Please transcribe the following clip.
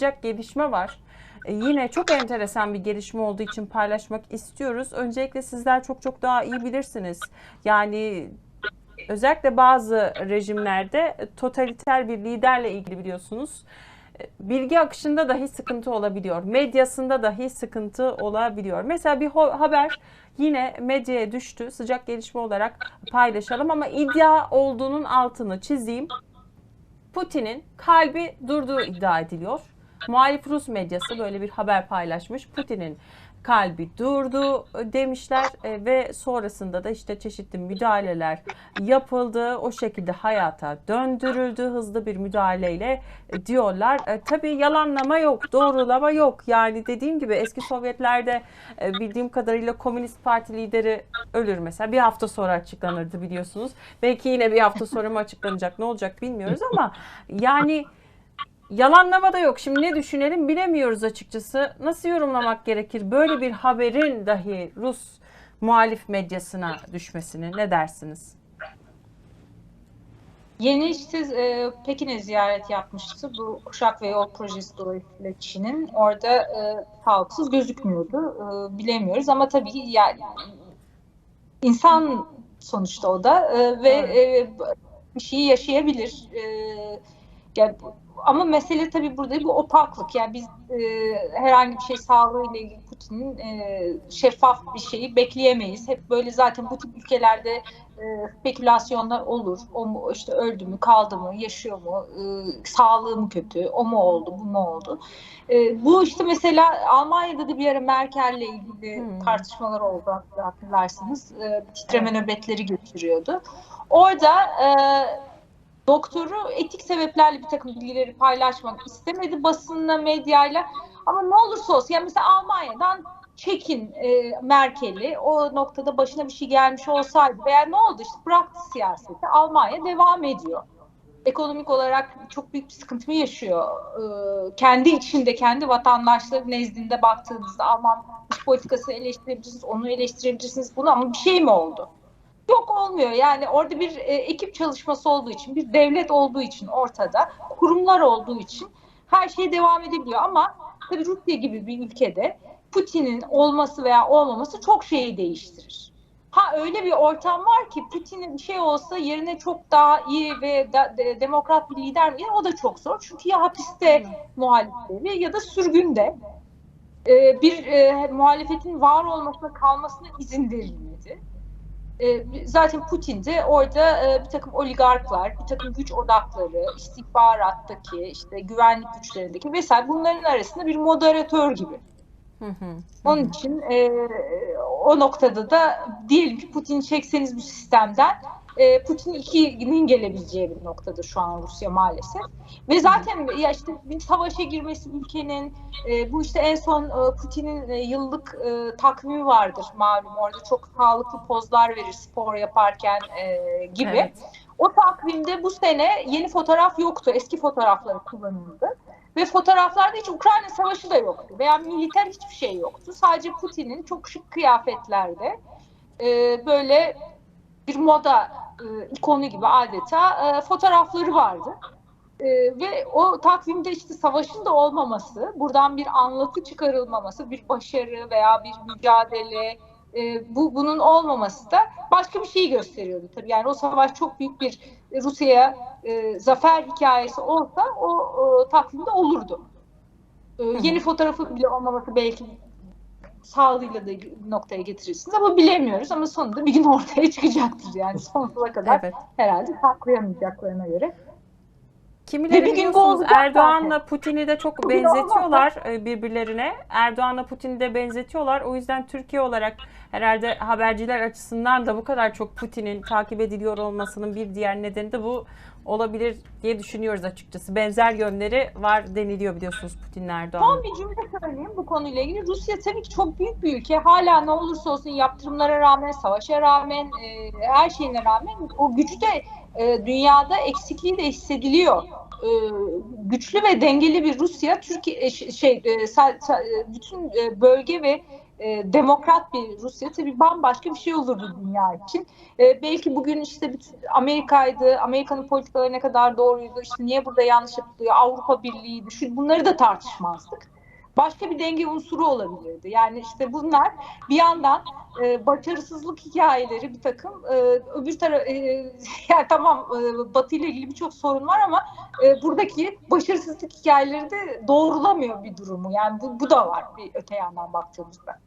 sıcak gelişme var. E, yine çok enteresan bir gelişme olduğu için paylaşmak istiyoruz. Öncelikle sizler çok çok daha iyi bilirsiniz. Yani özellikle bazı rejimlerde totaliter bir liderle ilgili biliyorsunuz e, bilgi akışında dahi sıkıntı olabiliyor. Medyasında dahi sıkıntı olabiliyor. Mesela bir haber yine medyaya düştü. Sıcak gelişme olarak paylaşalım ama iddia olduğunun altını çizeyim. Putin'in kalbi durduğu iddia ediliyor. Muhalif Rus medyası böyle bir haber paylaşmış. Putin'in kalbi durdu demişler E, ve sonrasında da işte çeşitli müdahaleler yapıldı. O şekilde hayata döndürüldü hızlı bir müdahaleyle e, diyorlar. E, tabii yalanlama yok, doğrulama yok. Yani dediğim gibi eski Sovyetlerde e, bildiğim kadarıyla Komünist Parti lideri ölür mesela. Bir hafta sonra açıklanırdı biliyorsunuz. Belki yine bir hafta sonra mı açıklanacak ne olacak bilmiyoruz ama yani Yalanlama da yok. Şimdi ne düşünelim bilemiyoruz açıkçası. Nasıl yorumlamak gerekir? Böyle bir haberin dahi Rus muhalif medyasına düşmesini ne dersiniz? Yeni işte e, Pekin'e ziyaret yapmıştı. Bu Kuşak ve Yol projesi dolayısıyla Çin'in. Orada e, sağlıksız gözükmüyordu. E, bilemiyoruz ama tabii ki yani insan sonuçta o da e, ve e, bir şeyi yaşayabilir. E, yani, ama mesele tabii burada bu opaklık. Yani biz e, herhangi bir şey sağlığıyla ilgili Putin'in e, şeffaf bir şeyi bekleyemeyiz. Hep böyle zaten bu tip ülkelerde e, spekülasyonlar olur. O mu işte öldü mü, kaldı mı, yaşıyor mu, e, sağlığı mı kötü, o mu oldu, bu mu oldu. E, bu işte mesela Almanya'da da bir ara Merkel'le ilgili Hmm. tartışmalar oldu hatırlarsınız. E, titreme nöbetleri götürüyordu. Orada e, doktoru etik sebeplerle bir takım bilgileri paylaşmak istemedi basınla, medyayla. Ama ne olursa olsun, yani mesela Almanya'dan çekin e, Merkel'i, o noktada başına bir şey gelmiş olsaydı veya ne oldu işte bıraktı siyaseti, Almanya devam ediyor. Ekonomik olarak çok büyük bir sıkıntı yaşıyor? Ee, kendi içinde, kendi vatandaşları nezdinde baktığınızda Alman dış politikası eleştirebilirsiniz, onu eleştirebilirsiniz bunu ama bir şey mi oldu? Yok olmuyor. Yani orada bir e, ekip çalışması olduğu için, bir devlet olduğu için ortada, kurumlar olduğu için her şey devam edebiliyor. Ama tabii Rusya gibi bir ülkede Putin'in olması veya olmaması çok şeyi değiştirir. Ha öyle bir ortam var ki Putin'in bir şey olsa yerine çok daha iyi ve da, de, demokrat bir lider mi? O da çok zor. Çünkü ya hapiste muhalifleri ya da sürgünde e, bir e, muhalefetin var olmasına kalmasına izin verilmedi. E, zaten Putin de orada e, bir takım oligarklar, bir takım güç odakları, istihbarattaki, işte güvenlik güçlerindeki vesaire bunların arasında bir moderatör gibi. Hı hı. Onun için e, o noktada da diyelim ki Putin'i çekseniz bu sistemden e, Putin 2'nin gelebileceği bir noktada şu an Rusya maalesef. Ve zaten ya işte bir savaşa girmesi ülkenin e, bu işte en son e, Putin'in e, yıllık e, takvimi vardır malum orada çok sağlıklı pozlar verir spor yaparken e, gibi. Evet. O takvimde bu sene yeni fotoğraf yoktu. Eski fotoğrafları kullanıldı. Ve fotoğraflarda hiç Ukrayna Savaşı da yoktu. Veya militer hiçbir şey yoktu. Sadece Putin'in çok şık kıyafetlerde e, böyle bir moda e, ikonu gibi adeta e, fotoğrafları vardı. E, ve o takvimde işte savaşın da olmaması, buradan bir anlatı çıkarılmaması, bir başarı veya bir mücadele, e, bu bunun olmaması da başka bir şeyi gösteriyordu tabii. Yani o savaş çok büyük bir Rusya'ya e, zafer hikayesi olsa o, o takvimde olurdu. E, yeni fotoğrafı bile olmaması belki sağlığıyla da noktaya getirirsiniz ama bilemiyoruz ama sonunda bir gün ortaya çıkacaktır yani sonsuza kadar Evet. herhalde saklayamayacaklarına göre. Kimileri Ve bir gün bu Erdoğan'la Putin'i de çok benzetiyorlar e, birbirlerine. Erdoğan'la Putin'i de benzetiyorlar. O yüzden Türkiye olarak herhalde haberciler açısından da bu kadar çok Putin'in takip ediliyor olmasının bir diğer nedeni de bu olabilir diye düşünüyoruz açıkçası. Benzer yönleri var deniliyor biliyorsunuz Putin'le Erdoğan'ın. Son bir cümle söyleyeyim bu konuyla ilgili. Rusya tabii ki çok büyük bir ülke. Hala ne olursa olsun yaptırımlara rağmen, savaşa rağmen, e, her şeyine rağmen o gücü de e, dünyada eksikliği de hissediliyor. E, güçlü ve dengeli bir Rusya, Türkiye e, şey e, sa- sa- e, bütün e, bölge ve e, demokrat bir Rusya tabii bambaşka bir şey olurdu dünya için. E, belki bugün işte bütün Amerika'ydı, Amerika'nın politikaları ne kadar doğruydu, işte niye burada yanlış yapılıyor, Avrupa Birliği'ydi, şu bunları da tartışmazdık. Başka bir denge unsuru olabilirdi. Yani işte bunlar bir yandan e, başarısızlık hikayeleri bir takım, e, öbür taraf, e, yani tamam e, Batı ile ilgili birçok sorun var ama e, buradaki başarısızlık hikayeleri de doğrulamıyor bir durumu. Yani bu, bu da var bir öte yandan baktığımızda.